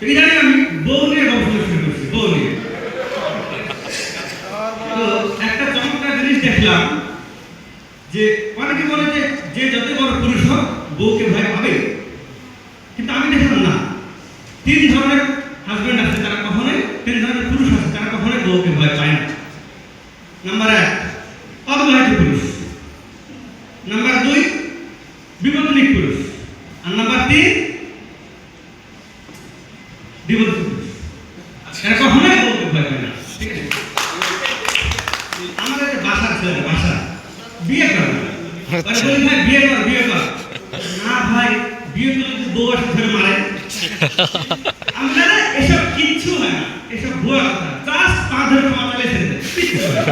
তো ইদানিং আমি বউ নিয়ে নিয়ে। একটা জিনিস দেখলাম যে বলে যে যে যত বড় পুরুষ হোক, বউকে কিন্তু আমি দেখলাম না। তিন ধরনের আছে কখনোই, তিন ধরনের পুরুষ আছে বউকে পায় না। নাম্বার এক পুরুষ। নাম্বার দুই বিপদনিক পুরুষ আর নাম্বার তিন ডিভোর্স পুরুষ এরা কখনোই বউকে ভয় পায় না ঠিক আছে আমাদের যে বাসার ছেলে বাসা বিয়ে করে। না ভাই বিয়ে কর বিয়ে কর। না ভাই বিয়ে করলে তো বউ আসে ধরে মারে। আমরা এসব কিচ্ছু না। এসব ভুয়া কথা। জাস্ট পা ধরে মাতালে ছেড়ে দেয় কিচ্ছু না।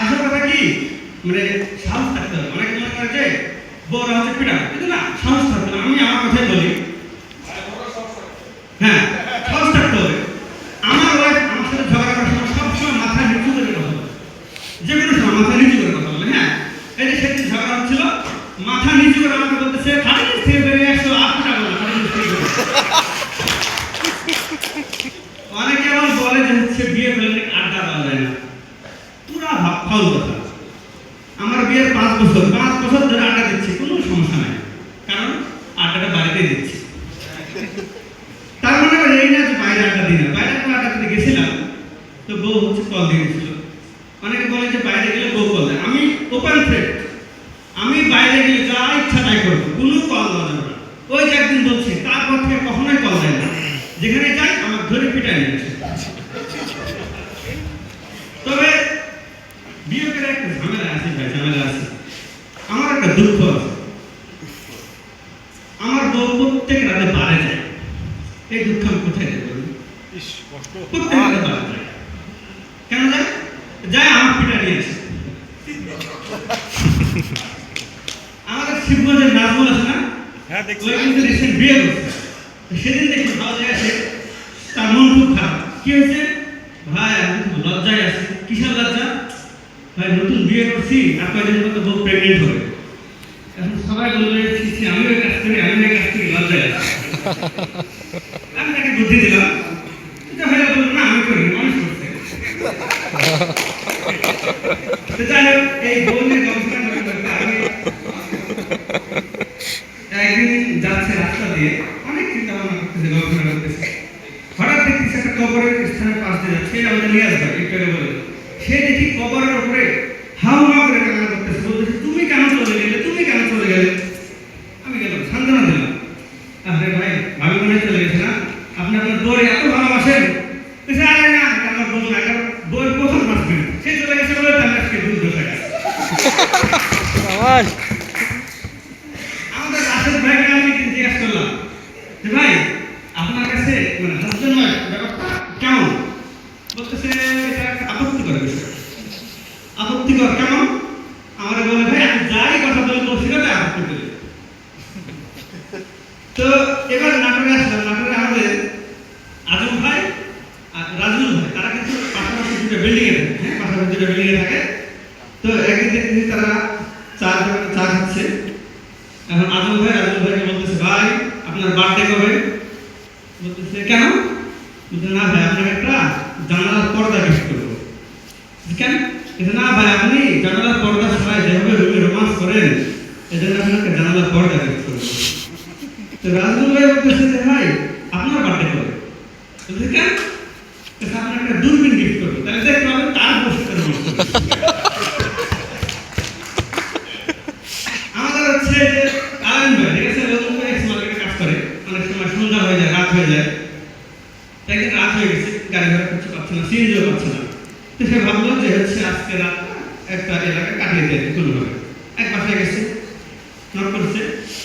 আসল কথা কি? মানে সাহস থাকতে হবে অনেকে মনে করে যে বউরা হচ্ছে পিটা কিন্তু না সাহস থাকতে হবে আমি আমার কথাই বলি হ্যাঁ সাহস থাকতে হবে আমার ওয়াইফ আমার সাথে ঝগড়া করার সময় সবসময় মাথা নিচু করে কথা বলে যে কোনো সময় মাথা নিচু করে কথা বলে হ্যাঁ এই যে সেদিন ঝগড়া হচ্ছিল মাথা নিচু করে আমাকে বলতেছে খালি নিচ থেকে বেরিয়ে আসো আর পিটা বলে খালি নিচ থেকে বেরিয়ে আসো। অনেকে আবার বলে যে হচ্ছে বিয়ে নাকি আড্ডা দেওয়া যায় না? পুরা ফাউল কথা। আমার বিয়ের পাঁচ বছর পাঁচ বছর ধরে আড্ডা দিচ্ছি, কোনো সমস্যা নাই। কারণ আড্ডাটা বাড়িতে দিচ্ছি। তার মানে এই না যে বাইরে আড্ডা দিই না। বাইরে একটা আড্ডা দিতে গেছিলাম, তো বউ হচ্ছে কল দিয়ে গেছিল। অনেকে বলে যে বাইরে গেলে বউ কল দেয়। আমি ওপেন ফ্রেড আমি বাইরে গেলে যা ইচ্ছা তাই করব, কোনো কল দেওয়া যাবে না। ওই যে একদিন বলছে তারপর থেকে কখনোই কল দেয় না যেখানে যাই আমার ধরে পিটাই নিয়ে তবে বিয়ে একটা ঝামেলা আছে ভাই ঝামেলা আছে। আমার একটা দুঃখ আছে। আমার বউ প্রত্যেক রাতে বারে যায়। এই দুঃখ আমি কোথায় যাই বলুন প্রত্যেক রাতে বারে যায়। কেন যায়? যায় আমার পিটা নিয়ে আসে। আমাদের শিবগঞ্জের নাজমুল আছে না হ্যাঁ দেখছি। বিয়ে করছে। সেদিন দেখি ভালো আছে তার মন খুব খারাপ। কি হয়েছে? ভাই, আমি লজ্জায় আছি। কিসের লজ্জা? ভাই, নতুন বিয়ে করছি, আর কয়েকদিন পর বউ প্রেগনেন্ট হবে। এখন সবাই বলবে ছিছি আমিও কাজ করি, আমিও কাজ করি, লজ্জায় আছি। আমি তাকে বুদ্ধি দিলাম। তো ভাইরা বলল না আমি করি মানুষ করছে তো যাই হোক এই বউ নিয়ে গবেষণা করতে করতে আমি একদিন যাচ্ছে রাস্তা দিয়ে অনেক চিন্তা ভাবনা করতেছে গবেষণা করতেছে হঠাৎ দেখতেছে একটা কবরের স্থানের পাশ দিয়ে যাচ্ছে আমাদের নিয়ে আসবে একটু আগে বলে। সে দেখি কবরের উপরে হাউ হাউ করে কান্না করতেছে বলতেছে তুমি কেন চলে গেলে? তুমি কেন চলে গেলে? আমি গেলাম সান্ত্বনা দিলাম। আরে ভাই ভাবি মনে চলে গেছে না? আপনি আপনার বউরে এত ভালোবাসেন? আরে না আমার প্রথম হাজবেন্ড সে চলে গেছে বলে তার আজকে দুধ আওয়াজ আমাদের রাশেদ ভাইকে আমি জিজ্ঞেস করলাম যে ভাই আপনার কাছে মানে হাজবেন্ড কেমন? বলতেছে, এটা আপত্তিকর আপত্তিকর কেমন? আমার বলে, ভাই, আমি যাই, কথা বলে বলছি না আপত্তি করি। তো এবার নাটোরে আসলাম। নাটোরে আমাদের আজম ভাই আর রাজুল ভাই, তারা কিন্তু পাশাপাশি দুটো বিল্ডিং এ থাকে হ্যাঁ? পাশাপাশি দুটো বিল্ডিং এ থাকে। তো একদিন তারা চা চা খাচ্ছে। এখন আজম ভাই আজম ভাইকে বলতেছে, ভাই, আপনার বার্থডে কবে? বলতে না ভাই আপনাকে একটা জানালার পর্দা গিফট করব। কেন? বলছে, না ভাই আপনি জানালার পর্দা সবাই যেভাবে রুমে রোমান্স করেন এজন্য আপনাকে জানালার পর্দা গিফট করব। তো রাজনুল ভাই বলতেছে যে ভাই আপনার বার্থডে বলছে কেন? আপনার একটা দূরবীন গিফট করব। তাহলে দেখতে পাবেন তার বসে করে রোমান্স করবে। আমাদের হচ্ছে যে আলামিন ভাই ঠিক আছে লোক এক্স মার্কেটে কাজ করে অনেক সময় সন্ধ্যা হয়ে যায় রাত হয়ে যায় তো একদিন রাত হয়ে গেছে গাড়ি ঘোড়া কিছু পাচ্ছে না সিএনজিও পাচ্ছে না তো সে ভাবলো যে হচ্ছে আজকে রাত একটা এলাকা কাটিয়ে দেয় কোনোভাবে এক বাসায় গেছে নক করছে,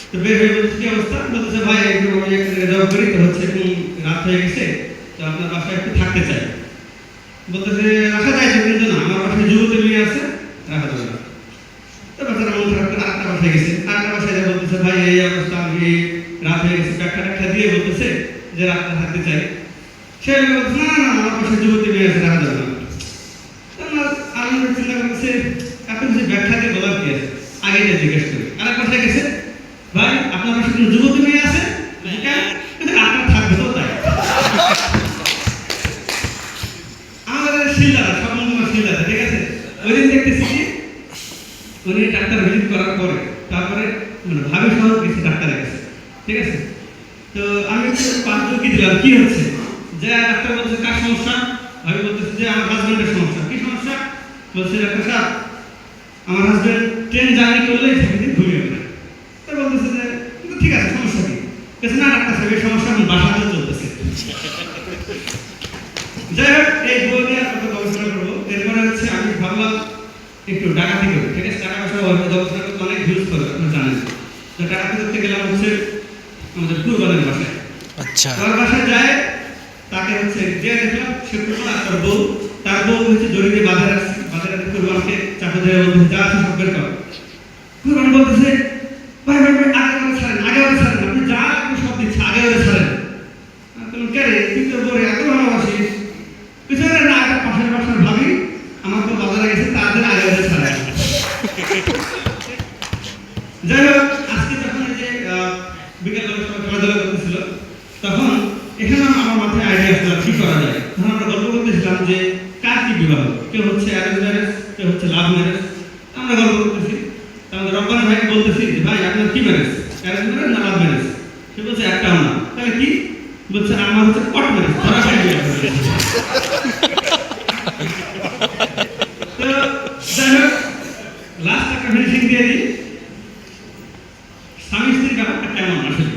তো বের হয়ে বলছে, কি অবস্থা? বলতেছে, ভাই একটু আমি একটা জায়গায় করি, তো হচ্ছে এখন রাত হয়ে গেছে, তো আপনার বাসায় একটু থাকতে চাই। বলতেছে, রাখা যায় কিন্তু না, আমার বাসায় যুবতী মেয়ে আছে, রাখা যাবে না। তো বেচারা মন খারাপ করে আরেকটা বাসায় গেছে। আরেকটা বাসায় বলতেছে, ভাই, এই অবস্থা, আমি রাত হয়ে গেছে ব্যাখ্যা ট্যাখ্যা দিয়ে বলতেছে যে রাতটা থাকতে চাই। সে বলছে না না আমার বাসায় যুবতী মেয়ে আছে রাখা যাবে তো চিন্তা করতেছে এত কিছু ব্যাখ্যা দিয়ে বলার কি? আছে আগে যে জিজ্ঞেস করি। আরেক বাসায় গেছে, ভাই, আপনার বাসায় কোনো যুবতী মেয়ে আছে? আপনার থাকবে তো তাই। আমাদের শিলদারা সব মন্দির ঠিক আছে? ওই দিন দেখতেছি উনি ডাক্তার ভিজিট করার পরে, তারপরে মানে ভাবি সহ গেছি ডাক্তারের কাছে ঠিক আছে? তো আমি পাঁচজন কি দিলাম, কি হচ্ছে? যে ডাক্তার বলছে কার সমস্যা? ভাবি বলতেছে যে আমার হাজবেন্ডের সমস্যা। কি সমস্যা? বলছে ডাক্তার সাহেব আমার হাজবেন্ড ট্রেন জার্নি করলে সেদিন ঘুমিয়ে পড়ে তো বলতেছে যে ঠিক আছে সমস্যা কি? বলছে না ডাক্তার সাহেব এই সমস্যা এখন বাসাতে চলতেছে। যাই হোক এই বই নিয়ে কত গবেষণা করব। এরপরে হচ্ছে আমি ভাবলাম একটু ডাকাতি করি ঠিক আছে? টাকা পয়সা গবেষণা করতে অনেক ইউজ করে আপনারা জানেন। তো ডাকাতি করতে গেলাম হচ্ছে আমাদের কুরবানের বাসায়। আচ্ছা। তার বাসায় যায় তাকে হচ্ছে যে দেখলাম সে কুরবান আর তার বউ। তার বউ হচ্ছে জড়িয়ে বাজার আসছে বাজারে কুরবানকে চাপা দিয়ে বলতেছে যা আছে সব বের কর। কুরবান বলতেছে, ভাই ভাই ভাই, আগে ওরে ছাড়েন, আগে ওরে ছাড়েন, আপনি যা আপনি সব দিচ্ছে আগে ওরে ছাড়েন। তুমি কে রে? তুই তো বলে এত ভালোবাসিস। পিছনে না একটা পাশের বাসার ভাবি, আমার তো বাজারে গেছে তাদের আগে ওরে ছাড়েন। যাই হোক, আজকে যখন এই যে বিকেল বেলা খেলাধুলা করতেছিল, তখন এখানে আমার মাথায় কি করা যায়। তখন আমরা গল্প করতেছিলাম যে কার কি বিবাহ? কেউ হচ্ছে অ্যারেঞ্জ ম্যারেজ কেউ হচ্ছে লাভ ম্যারেজ? আমরা গল্প করতেছি। আমাদের রব্বানা ভাইকে বলতেছি যে, ভাই, আপনার কি ম্যারেজ? অ্যারেঞ্জ ম্যারেজ না লাভ ম্যারেজ? সে বলছে একটাও না তাহলে কি? বলছে আমার হচ্ছে কট ম্যারেজ, ধরা খাই তো যাই হোক লাস্ট একটা ফিনিশিং দিয়ে দিই। স্বামী স্ত্রীর ব্যাপারটা কেমন আসলে?